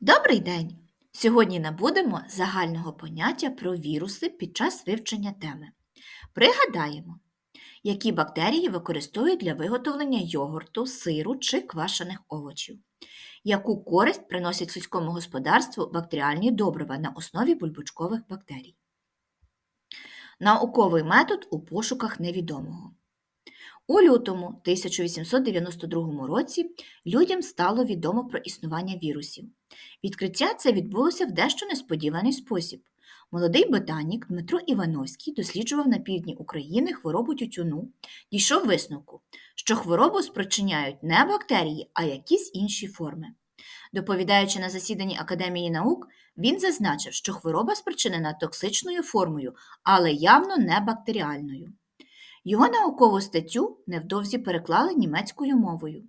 Добрий день! Сьогодні набудемо загального поняття про віруси під час вивчення теми. Пригадаємо, які бактерії використовують для виготовлення йогурту, сиру чи квашених овочів, яку користь приносять сільському господарству бактеріальні добрива на основі бульбочкових бактерій. Науковий метод у пошуках невідомого. У лютому 1892 році людям стало відомо про існування вірусів. Відкриття це відбулося в дещо несподіваний спосіб. Молодий ботанік Дмитро Івановський досліджував на півдні України хворобу тютюну, дійшов висновку, що хворобу спричиняють не бактерії, а якісь інші форми. Доповідаючи на засіданні Академії наук, він зазначив, що хвороба спричинена токсичною формою, але явно не бактеріальною. Його наукову статтю невдовзі переклали німецькою мовою.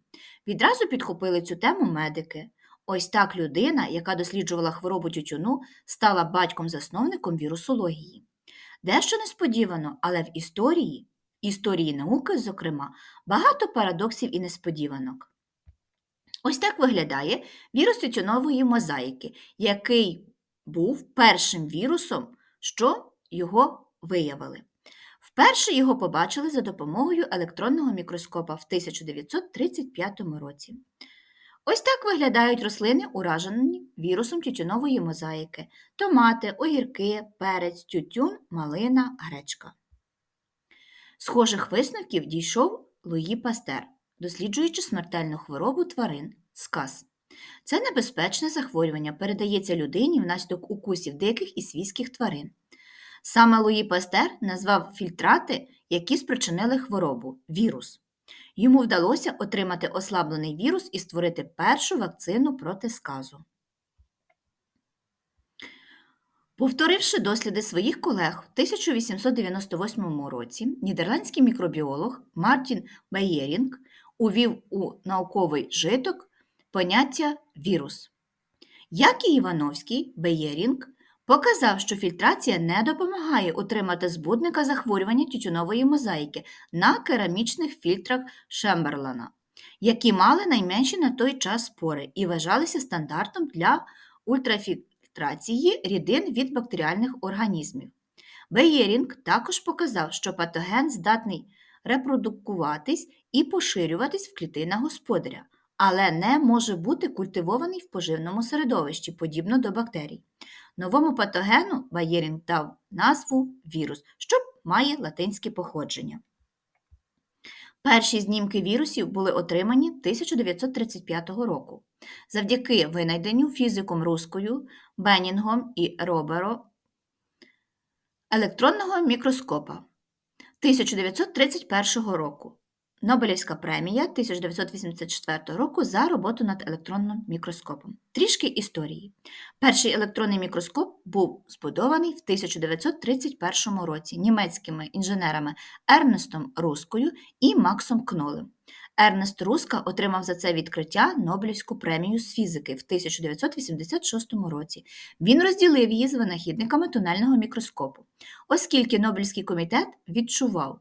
Відразу підхопили цю тему медики. Ось так людина, яка досліджувала хворобу тютюну, стала батьком-засновником вірусології. Дещо несподівано, але в історії, історії науки, зокрема, багато парадоксів і несподіванок. Ось так виглядає вірус тютюнової мозаїки, який був першим вірусом, що його виявили. Вперше його побачили за допомогою електронного мікроскопа в 1935 році. Ось так виглядають рослини, уражені вірусом тютюнової мозаїки томати, огірки, перець, тютюн, малина, гречка. Схожих висновків дійшов Луї Пастер, досліджуючи смертельну хворобу тварин сказ. Це небезпечне захворювання передається людині внаслідок укусів диких і свійських тварин. Саме Луї Пастер назвав фільтрати, які спричинили хворобу вірус. Йому вдалося отримати ослаблений вірус і створити першу вакцину проти сказу. Повторивши досліди своїх колег в 1898 році, нідерландський мікробіолог Мартін Беєрінг увів у науковий житок поняття вірус. Як і Івановський, Беєрінг показав, що фільтрація не допомагає утримати збудника захворювання тютюнової мозаїки на керамічних фільтрах Шемберлана, які мали найменші на той час спори і вважалися стандартом для ультрафільтрації рідин від бактеріальних організмів. Беєрінг також показав, що патоген здатний репродукуватись і поширюватись в клітинах господаря, але не може бути культивований в поживному середовищі, подібно до бактерій. Новому патогену Баєрінг дав назву вірус, що має латинське походження. Перші знімки вірусів були отримані 1935 року завдяки винайденню фізиком Рускою, Бенінгом і Роберо електронного мікроскопа 1931 року. Нобелівська премія 1984 року за роботу над електронним мікроскопом. Трішки історії. Перший електронний мікроскоп був збудований в 1931 році німецькими інженерами Ернестом Рускою і Максом Кнолем. Ернест Руска отримав за це відкриття Нобелівську премію з фізики в 1986 році. Він розділив її з винахідниками тунельного мікроскопу, оскільки Нобелівський комітет відчував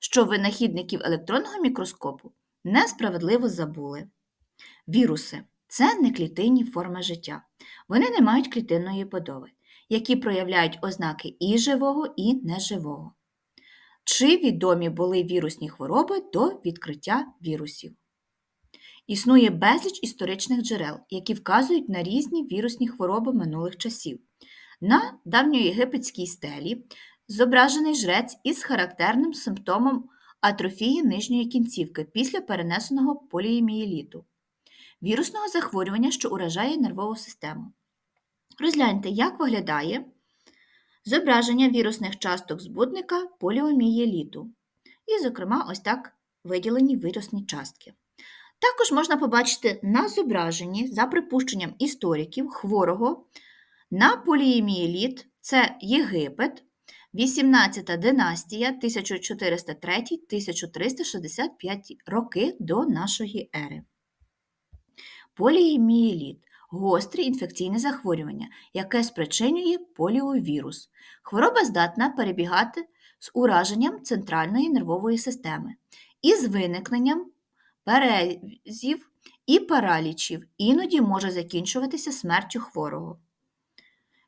що винахідників електронного мікроскопу несправедливо забули. Віруси це неклітинні форми життя. Вони не мають клітинної будови, які проявляють ознаки і живого, і неживого. Чи відомі були вірусні хвороби до відкриття вірусів? Існує безліч історичних джерел, які вказують на різні вірусні хвороби минулих часів. На давньоєгипетській стелі зображений жрець із характерним симптомом атрофії нижньої кінцівки після перенесеного поліемієліту, вірусного захворювання, що уражає нервову систему. Розгляньте, як виглядає зображення вірусних часток збудника поліомієліту. І, зокрема, ось так виділені вірусні частки. Також можна побачити на зображенні, за припущенням істориків, хворого на поліемієліт це Єгипет, 18 династія 1403-1365 роки до нашої ери. Поліемієліт гостре інфекційне захворювання, яке спричинює поліовірус. Хвороба здатна перебігати з ураженням центральної нервової системи із виникненням перезів і паралічів, іноді може закінчуватися смертю хворого.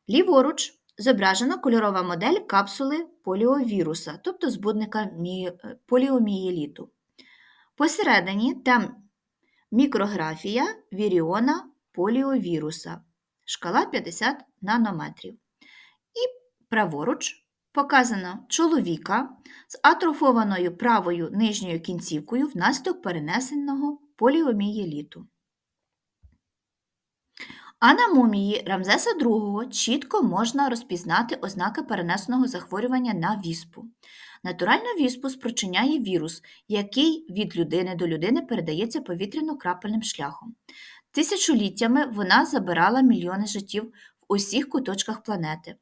Ліворуч зображена кольорова модель капсули поліовіруса, тобто збудника е, поліомієліту. Посередині там мікрографія віріона поліовіруса, шкала 50 нанометрів. І праворуч показано чоловіка з атрофованою правою нижньою кінцівкою внаслідок перенесеного поліомієліту. А на мумії Рамзеса II чітко можна розпізнати ознаки перенесеного захворювання на віспу. Натуральну віспу спричиняє вірус, який від людини до людини передається повітряно-крапельним шляхом. Тисячоліттями вона забирала мільйони життів в усіх куточках планети.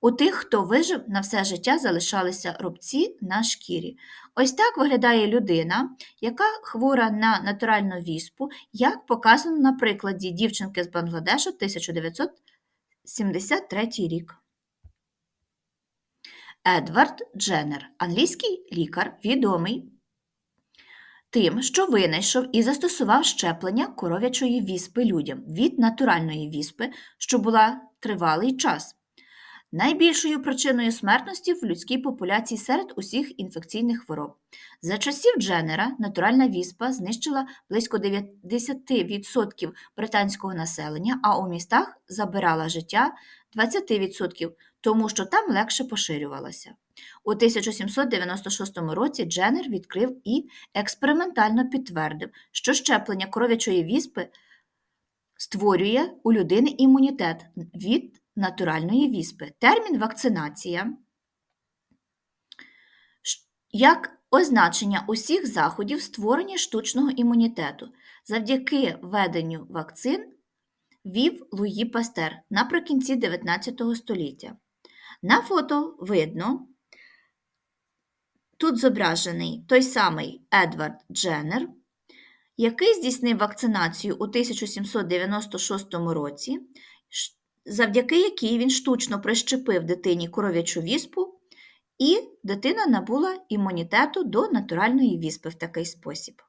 У тих, хто вижив, на все життя залишалися рубці на шкірі. Ось так виглядає людина, яка хвора на натуральну віспу, як показано на прикладі дівчинки з Бангладешу 1973 рік. Едвард Дженнер, англійський лікар, відомий тим, що винайшов і застосував щеплення коров'ячої віспи людям від натуральної віспи, що була тривалий час. Найбільшою причиною смертності в людській популяції серед усіх інфекційних хвороб. За часів Дженнера натуральна віспа знищила близько 90% британського населення, а у містах забирала життя 20%, тому що там легше поширювалася. У 1796 році Дженнер відкрив і експериментально підтвердив, що щеплення коров'ячої віспи створює у людини імунітет від натуральної віспи. Термін вакцинація як означення усіх заходів створення штучного імунітету завдяки введенню вакцин вів Луї Пастер наприкінці 19 століття. На фото видно, тут зображений той самий Едвард Дженнер, який здійснив вакцинацію у 1796 році, завдяки якій він штучно прищепив дитині коров'ячу віспу, і дитина набула імунітету до натуральної віспи в такий спосіб.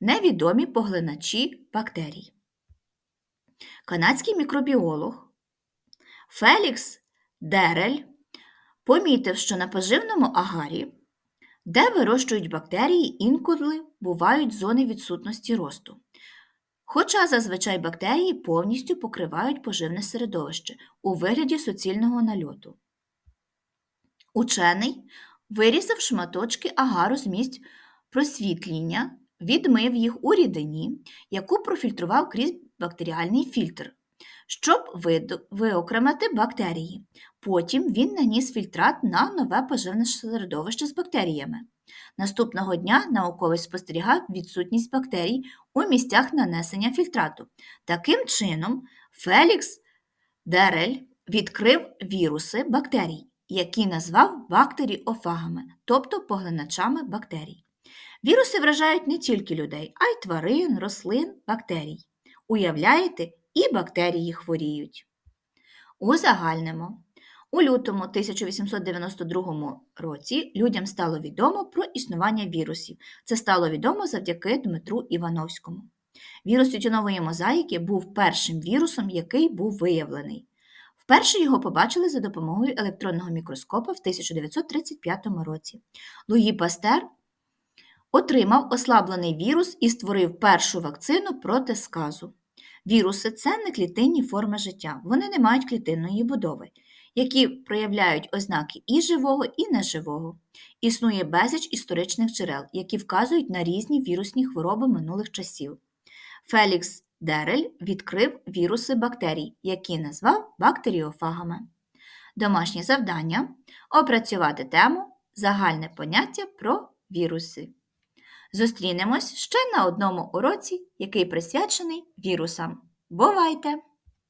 Невідомі поглиначі бактерій. Канадський мікробіолог Фелікс Дерель помітив, що на поживному агарі, де вирощують бактерії, інколи бувають зони відсутності росту. Хоча зазвичай бактерії повністю покривають поживне середовище у вигляді суцільного нальоту. Учений вирізав шматочки агару з місць просвітління, відмив їх у рідині, яку профільтрував крізь бактеріальний фільтр, щоб виокремити бактерії. Потім він наніс фільтрат на нове поживне середовище з бактеріями. Наступного дня науковець спостерігав відсутність бактерій у місцях нанесення фільтрату. Таким чином, Фелікс Дерель відкрив віруси бактерій, які назвав бактеріофагами, тобто поглиначами бактерій. Віруси вражають не тільки людей, а й тварин, рослин, бактерій. Уявляєте, і бактерії хворіють. Узагальнимо. У лютому 1892 році людям стало відомо про існування вірусів. Це стало відомо завдяки Дмитру Івановському. Вірус тютюнової мозаїки був першим вірусом, який був виявлений. Вперше його побачили за допомогою електронного мікроскопа в 1935 році. Луї Пастер отримав ослаблений вірус і створив першу вакцину проти сказу. Віруси це не клітинні форми життя, вони не мають клітинної будови, які проявляють ознаки і живого, і неживого. Існує безліч історичних джерел, які вказують на різні вірусні хвороби минулих часів. Фелікс Дерель відкрив віруси бактерій, які назвав бактеріофагами. Домашнє завдання опрацювати тему Загальне поняття про віруси. Зустрінемось ще на одному уроці, який присвячений вірусам. Бувайте!